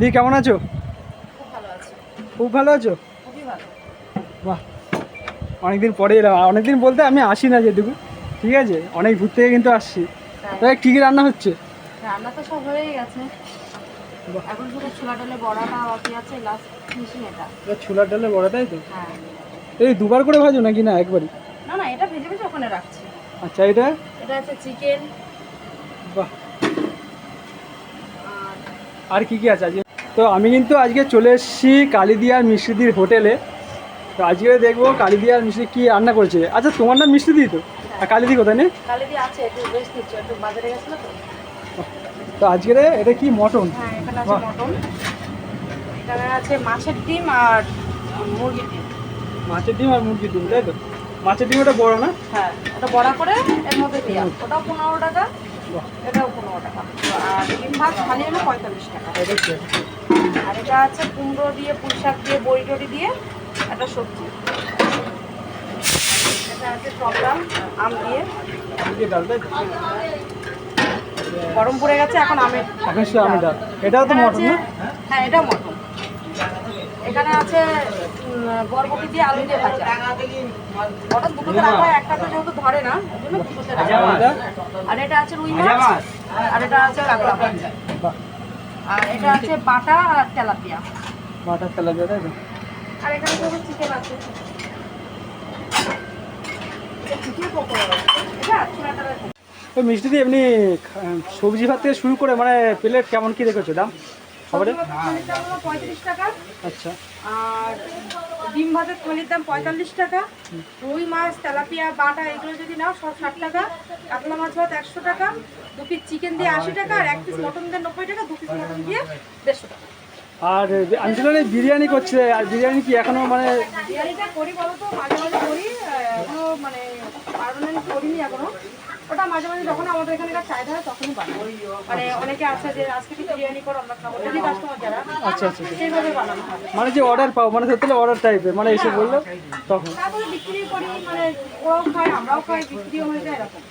দি কেমন আছো? খুব ভালো আছে? খুব ভালো আছো খুবই ভালো বাহ। অনেকদিন পরে এলাম। অনেকদিন বলতে আমি আসি না যেটুকু। ঠিক আছে? অনেক দূর থেকে কিন্তু আসছি। তাই। কী কী রান্না হচ্ছে? রান্না তো সব হয়েই গেছে। এখন শুধু ছোলা ডালে বড়াটা বাকি আছে লাস্ট ফিনিশিং এটা। ছোলার ডালে বড় তাই তো? হ্যাঁ। এই দুবার করে ভাজো নাকি না একবারই? না না এটা ভেজে ভেজে ওখানে রাখছি। আচ্ছা এটা? এটা আছে চিকেন বাহ। আর আর কি কি আছে আজকে? তো আমি কিন্তু আজকে চলে এসেছি কালিদিয়ার মিষ্টিদির হোটেলে। তো আজকে দেখব কালিদিয়ার মিষ্টি কি রান্না করছে। আচ্ছা তোমার নাম মিষ্টিদি তো? আর কালিদি কোথায় নেই তো। আজকে এটা কি মটন? হ্যাঁ আছে মাছের ডিম আর মুরগির ডিম। মাছের ডিম আর মুরগির ডিম তাই তো? মাছের ডিম ওটা বড় না? হ্যাঁ ওটা বড়া করে এর মধ্যে দেওয়া ওটাও পনেরো টাকা এটাও পনেরো টাকা। আর ডিম ভাত খালি হলো পঁয়তাল্লিশ টাকা? আর এটা আছে কুমড়ো দিয়ে পুঁই শাক দিয়ে বড়ি টড়ি দিয়ে একটা সবজি। এটা আছে আম দিয়ে। গরম পড়ে গেছে এখন আমের ডাল। এটাও তো মটন না? হ্যাঁ এটা মটন। এখানে আছে বরবটি দিয়ে আলু দিয়ে ভাজা। ওটা দুটোতে রাখা হয় একটা তো যেহেতু ধরে না ওই জন্য দুটোতে রাখা আর এটা আছে রুই মাছ আর এটা আছে কাঁকড়া মাছ। আর এটা আছে বাটা আর তেলাপিয়া। বাটা তেলাপিয়া তাই তো? আর এখানে তো চিকেন আছে। মিষ্টি দিয়ে এমনি সবজি ভাত থেকে শুরু করে মানে প্লেট কেমন কি রেখেছো? দাম? খাবারে? পঁয়ত্রিশ টাকা। আচ্ছা। আর ডিম ভাতের থলির দাম পঁয়তাল্লিশ টাকা। রুই মাছ তেলাপিয়া বাটা এগুলো যদি নাও সব ষাট টাকা। কাতলা মাছ ভাত একশো টাকা। দু পিস চিকেন দিয়ে আশি টাকা আর এক পিস মটন দিয়ে নব্বই টাকা। দু পিস মটন দিয়ে দেড়শো টাকা। আর আমি শুনলাম বিরিয়ানি করছে। আর বিরিয়ানি কি এখনও মানে বিরিয়ানিটা করি বলো তো? মাঝে মাঝে করি। এখনও মানে পারমানেন্ট করিনি এখনও। ওটা মাঝে মাঝে যখন আমাদের এখানকার চাহিদা হয় তখনই বানাই। মানে অনেকে আছে যে আজকে কি বিরিয়ানি করো আমরা খাব। কাস্টমার যারা আচ্ছা আচ্ছা। সেইভাবে বানানো হয়। মানে যে অর্ডার পাও মানে সত্যি অর্ডার টাইপের মানে এসে বলল তখন। তারপরে বিক্রি করি মানে ওরাও খায় আমরাও খাই বিক্রিও হয়ে যায় এরকম।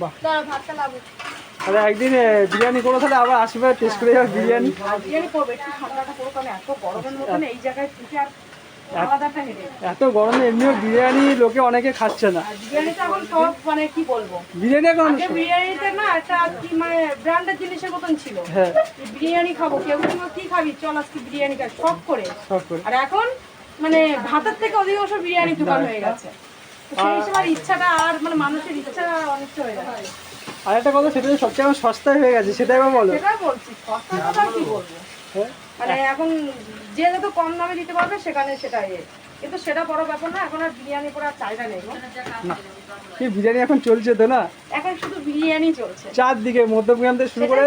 বাহ। ভাতটা তাহলে একদিন বিরিয়ানি করো তাহলে আবার আসবে টেস্ট করে যাবে বিরিয়ানি। বিরিয়ানি করব একটু ঠান্ডাটা করব কারণ এত গরমের মতন এই জায়গায় থেকে আর এত গরমে এমনিও বিরিয়ানি লোকে অনেকে খাচ্ছে না। আর বিরিয়ানিটা এখন সব মানে কি বলব? বিরিয়ানি এখন বিরিয়ানিতে না একটা কি মানে ব্র্যান্ডের জিনিসের মতন ছিল। হ্যাঁ। বিরিয়ানি খাব কেউ কি খাবি? চল আজকে বিরিয়ানি খাই সব করে। সব করে। আর এখন মানে ভাতের থেকে অধিকাংশ বিরিয়ানি দোকান হয়ে গেছে। সেই আর ইচ্ছাটা আর মানে মানুষের ইচ্ছা অনেকটা হয়ে আর একটা কথা সেটা সবচেয়ে এখন সস্তায় হয়ে গেছে সেটা এবার বলো? সেটাই বলছি সস্তার কথা কি বলব? মানে এখন যে যত কম দামে দিতে পারবে সেখানে সেটাই এ। কিন্তু সেটা বড় ব্যাপার না এখন আর বিরিয়ানি করে আর চাহিদা নেই। কি বিরিয়ানি এখন চলছে তো না? এখন শুধু বিরিয়ানি চলছে। চারদিকে মধ্যমগ্রাম থেকে শুরু করে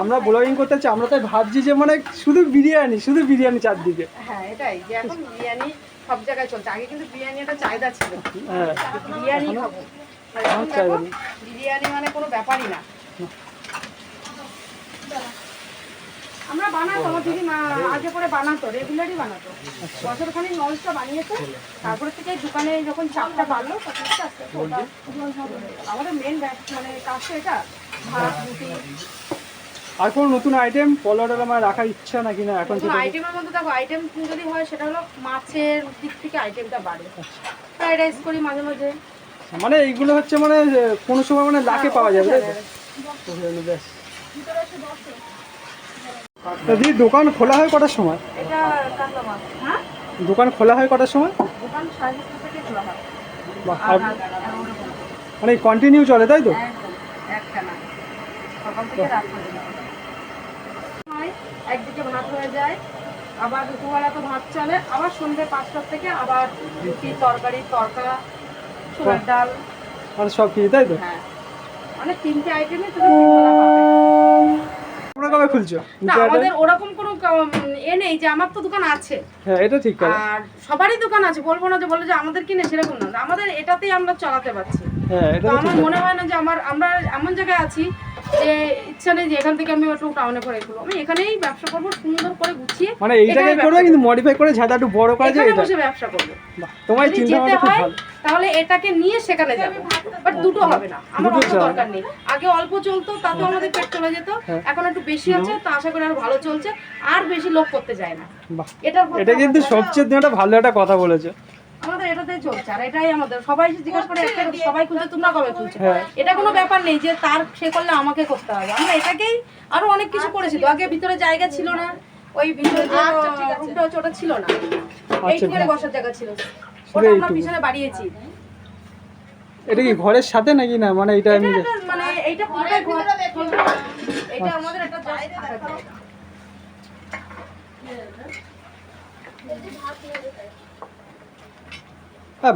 আমরা ব্লগিং করতে চাই আমরা তাই ভাবছি যে মানে শুধু বিরিয়ানি শুধু বিরিয়ানি চারদিকে। হ্যাঁ এটাই যে এখন বিরিয়ানি সব জায়গায় চলছে। আগে কিন্তু বিরিয়ানি একটা চাহিদা ছিল। হ্যাঁ। বিরিয়ানি খাব। নেই। বিরিয়ানি মানে কোনো ব্যাপারই না। আমরা বানাতো আমার দিদি মা- আগে করে বানাতো রেগুলারই বানাতো। বছর খানি নলসটা বানিয়েছে তারপরে থেকে দোকানে যখন চাপটা বাড়লো তখন আস্তে আস্তে আমাদের মেন মানে কাজটা এটা ভাত রুটি। আর কোনো নতুন আইটেম পলোটা আমার রাখার ইচ্ছা নাকি না? এখন আইটেমের মধ্যে দেখো আইটেম যদি হয় সেটা হলো মাছের দিক থেকে আইটেমটা বাড়ে। ফ্রাইড রাইস করি মাঝে মাঝে। মানে এইগুলো হচ্ছে মানে কোনো সময় মানে লাখে পাওয়া যাবে ব্যাস। তা? দিদি দোকান খোলা হয় কটার সময়? এটা হ্যাঁ? দোকান খোলা হয় কটার সময়? হয়। মানে কন্টিনিউ চলে তাই তো? একদিকে ভাত হয়ে যায় আবার দুপুরবেলা তো ভাত চলে আবার সন্ধ্যে পাঁচটার থেকে আবার রুটি তরকারি তরকা ছোলার ডাল। মানে সব কিছু তাই তো? হ্যাঁ। মানে তিনটে আইটেমে তুমি তিনবেলা পাবে কবে খুলছো। না আমাদের ওরকম কোনো এ নেই যে আমার তো দোকান আছে। হ্যাঁ এটা ঠিক আর সবারই দোকান আছে বলব না যে বলে যে আমাদের কিনে সেরকম না। আমাদের এটাতেই আমরা চালাতে পারছি। হ্যাঁ এটা আমার মনে হয় না যে আমার আমরা এমন জায়গায় আছি যে ইচ্ছা নেই যে এখান থেকে আমি একটু টাউনে আমি এখানেই ব্যবসা করব সুন্দর করে গুছিয়ে মানে এইটাকে করবে কিন্তু মডিফাই করে ঝাঁটা একটু বড় করা যায় এখানে বসে ব্যবসা করব। তোমার চিন্তা ভাবনা খুব ভালো। তাহলে এটাকে নিয়ে সেখানে যাব। বাট দুটো হবে না আমার অত দরকার নেই। আগে অল্প চলতো তাতে আমাদের পেট চলে যেত। হ্যাঁ। এখন একটু বেশি আছে তা আশা করি আর ভালো চলছে। আর বেশি লোক করতে যায় না। এটা এটা কিন্তু সবচেয়ে একটা ভালো একটা কথা বলেছ। আমাদের এটাতেই চলছে আর এটাই আমাদের। সবাই জিজ্ঞাসা করে একটা সবাই খুলছে তোমরা কবে খুলছো হ্যাঁ। এটা কোনো ব্যাপার নেই যে তার সে করলে আমাকে করতে হবে। আমরা এটাকেই আরও অনেক কিছু করেছি। তো আগে ভিতরে জায়গা ছিল না ওই ভিতরে যে রুমটা হচ্ছে ওটা ছিল না। এইটুখানে বসার জায়গা ছিল। ওটা আমরা পিছনে বাড়িয়েছি। এটা কি ঘরের সাথে নাকি না? মানে এটা মানে এইটা পুরোটাই ঘর এটা আমাদের একটা জায়গা হ্যাঁ,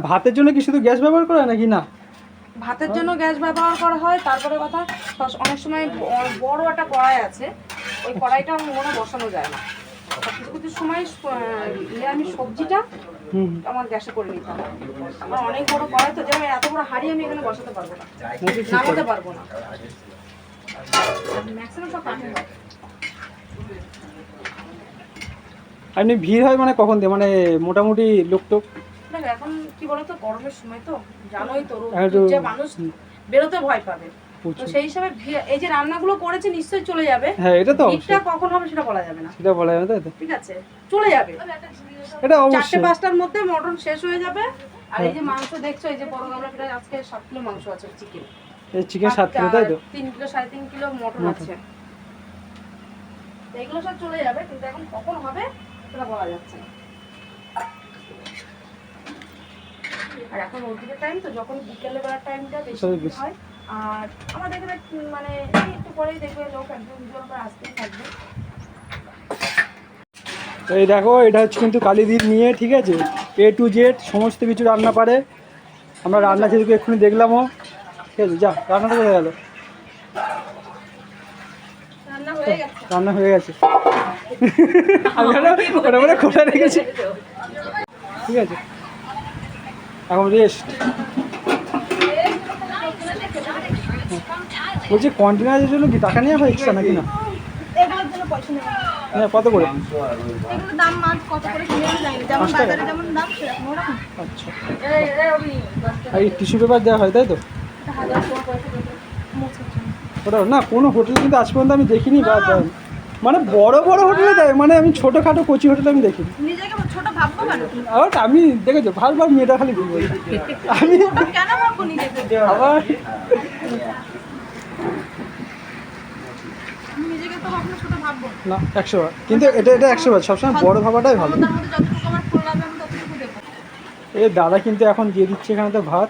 ভাতের জন্য কি শুধু গ্যাস ব্যবহার করা নাকি না? ভাতের জন্য গ্যাস ব্যবহার করা হয় তারপরে কথা অনেক সময় বড় একটা কড়াই আছে ওই কড়াইটা মনে বসানো যায় না। কিছু কিছু সময় সবজিটা হুম। আমার গ্যাসে করে নিতে আমার অনেক বড় কড়াই তো যেমন এত বড় হাঁড়ি আমি এখানে বসাতে পারব না। নামাতে পারব না। ম্যাক্সিমাম সব কাঠের এমনি ভিড় হয় মানে কখন দিয়ে মানে মোটামুটি লোক টোক? এখন কি বলতো গরমের সময় তো জানোই তো রোদ যে মানুষ বেরোতে ভয় পাবে। তো সেই হিসাবে এই যে রান্নাগুলো করেছে নিশ্চয়ই চলে যাবে। হ্যাঁ এটা তো ভিড়টা কখন হবে সেটা বলা যাবে না। সেটা বলা যাবে তো? ঠিক আছে চলে যাবে। এটা চারটে পাঁচটার মধ্যে মটন শেষ হয়ে যাবে। আর এই যে মাংস দেখছ এই যে বড় গামলা প্রায় আজকে সাত কিলো মাংস আছে চিকেন এই চিকেন সাত কিলো তাই তো? তিন কিলো সাড়ে তিন কিলো মটন আছে। এগুলো সব চলে যাবে কিন্তু এখন কখন হবে সেটা বলা যাচ্ছে না। আর এখন ওদিকে টাইম তো যখন বিকেলে বেলার টাইমটা বেশি হয় আর এখানে উম মানে একটু পরেই দেখবে লোক একদম করে আসতেই থাকবে। তো এই দেখো এটা হচ্ছে কিন্তু কালিদির নিয়ে ঠিক আছে? এ টু জেড সমস্ত কিছু রান্না পারে। আমরা রান্না যেহেতু এক্ষুনি দেখলামও ঠিক আছে যা রান্নাটা হয়ে গেল। রান্না হয়ে গেছে। রান্না হয়ে গেছে। আমি ওটা কোথায় রেখেছি? ঠিক আছে। এখন রেস্ট বলছি কন্টেনারের জন্য কি টাকা নেওয়া হয় এক্সট্রা নাকি না? হ্যাঁ কত করে? আচ্ছা। এই টিস্যু পেপার দেওয়া হয়, তাই তো। ওটা না, কোনো হোটেল কিন্তু আজ পর্যন্ত আমি দেখিনি, বা। মানে বড় বড় হোটেলে দেয় মানে আমি ছোটোখাটো কচি হোটেলে আমি দেখিনি। নিজেকে ছোট ভাববো কেন? আবার আমি দেখেছ ভালবার মেয়েটা খালি ভুল বলে। আমি আবার আমি নিজেকে তো ভাবনা ছোট ভাববো না। একশো বার। কিন্তু এটা এটা একশো বার সবসময় বড় ভাবাটাই ভালো। এই দাদা কিন্তু এখন দিয়ে দিচ্ছে এখানে তো ভাত।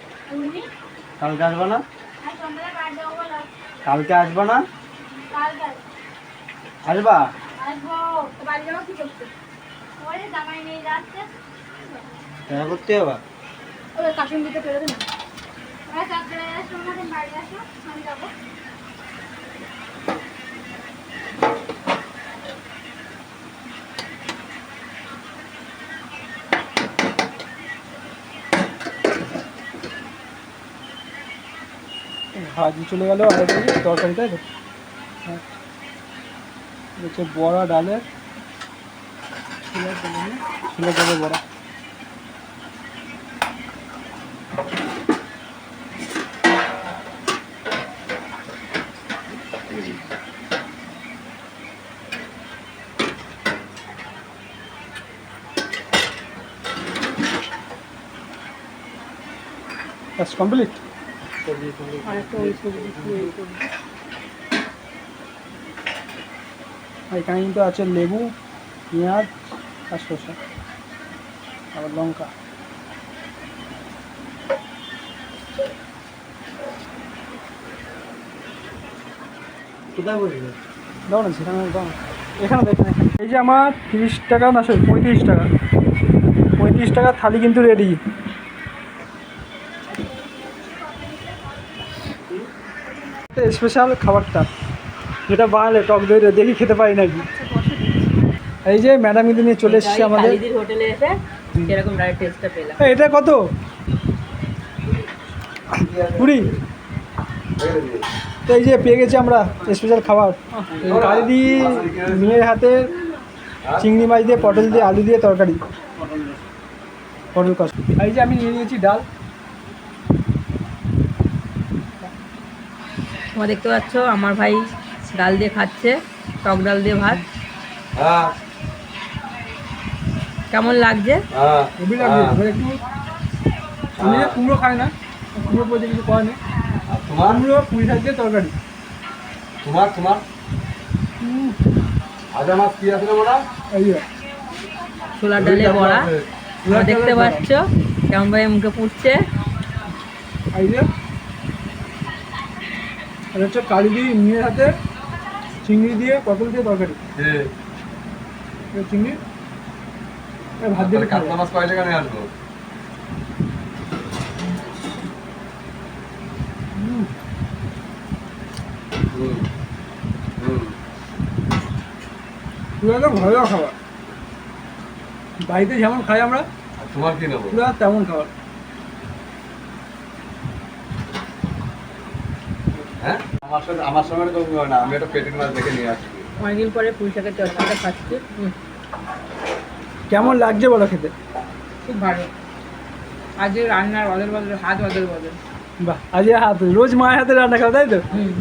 কালকে আসবা না? কালকে আসবা না? আসবা? দেখা করতে ভাজি চলে গেল আর? তরকারি তাই তো? হচ্ছে বড়া ডালের ছোলার ডালের না? ছোলার ডালের বড়া That's complete. আর এখানে কিন্তু আছে লেবু পেঁয়াজ আর শসা আবার লঙ্কা। দাও না সেখানে দাও এখানে দেখেন এই যে আমার তিরিশ টাকা না সরি পঁয়ত্রিশ টাকা। পঁয়ত্রিশ টাকা থালি কিন্তু রেডি স্পেশাল খাবারটা। যেটা বানালে টক দই দিয়ে দেখি খেতে পারি নাকি? এই যে ম্যাডাম কিন্তু নিয়ে চলে এসেছে আমাদের। হোটেলে এসে রাইট টেস্টটা পেলাম। এই, এটা কত? কুড়ি তো এই যে পেয়ে গেছি আমরা স্পেশাল খাবার। কালিদি মেয়ের হাতে চিংড়ি মাছ দিয়ে পটল দিয়ে আলু দিয়ে তরকারি। পটল কষ। এই যে আমি নিয়ে নিয়েছি ডাল। তোমরা দেখতে পাচ্ছ আমার ভাই ডাল দিয়ে খাচ্ছে টক ডাল দিয়ে ভাত। হ্যাঁ। কেমন লাগছে? হ্যাঁ। হেভি লাগছে এবার একটু আমি যে কুমড়ো খাই না কুমড়ো পড়ে কিছু করে নেই তোমার? কুমড়ো পুঁই শাক দিয়ে তরকারি। তোমার? তোমার? আজ আমার কি আছে যে। ছোলার ডালে বড়া। তোমরা দেখতে পাচ্ছ কেমন ভাই মুখে পুড়ছে। হচ্ছে কালি দিয়ে নিয়ে হাতে চিংড়ি দিয়ে পটল দিয়ে তরকারি? এই চিংড়ি? ভাত দিয়ে। মাছ আসব? ঘরোয়া খাবার। বাড়িতে যেমন খাই আমরা তোমার কি নেব? পুরো তেমন খাবার। হ্যাঁ? আমার সাথে আমার সঙ্গে তো না আমি একটা পেটের মাছ দেখে নিয়ে আসছি। অনেকদিন পরে পুঁই শাকের খাচ্ছি। কেমন লাগছে বলো খেতে? খুব ভালো। আজকে রান্নার বদল বদল হাত বদল বদল। বাহ আজ হাত রোজ মায়ের হাতে রান্না খাও তাই তো? হুম।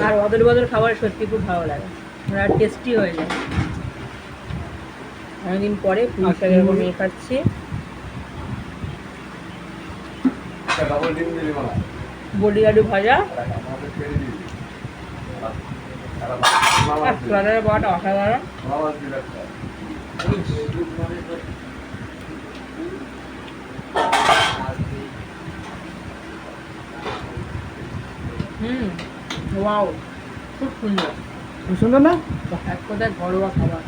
আর- বদল বদল খাবার সত্যি খুব ভালো লাগে। আর টেস্টি হয়ে যায়। অনেকদিন পরে পুঁই আর শাকের কুমড়ো? নিয়ে খাচ্ছি ডবল ডিম দিলি মালা বডি আলু ভাজা। বড়াটা অসাধারণ হুম ওয়াও খুব সুন্দর। খুব সুন্দর না? এক কথায় ঘরোয়া খাবার।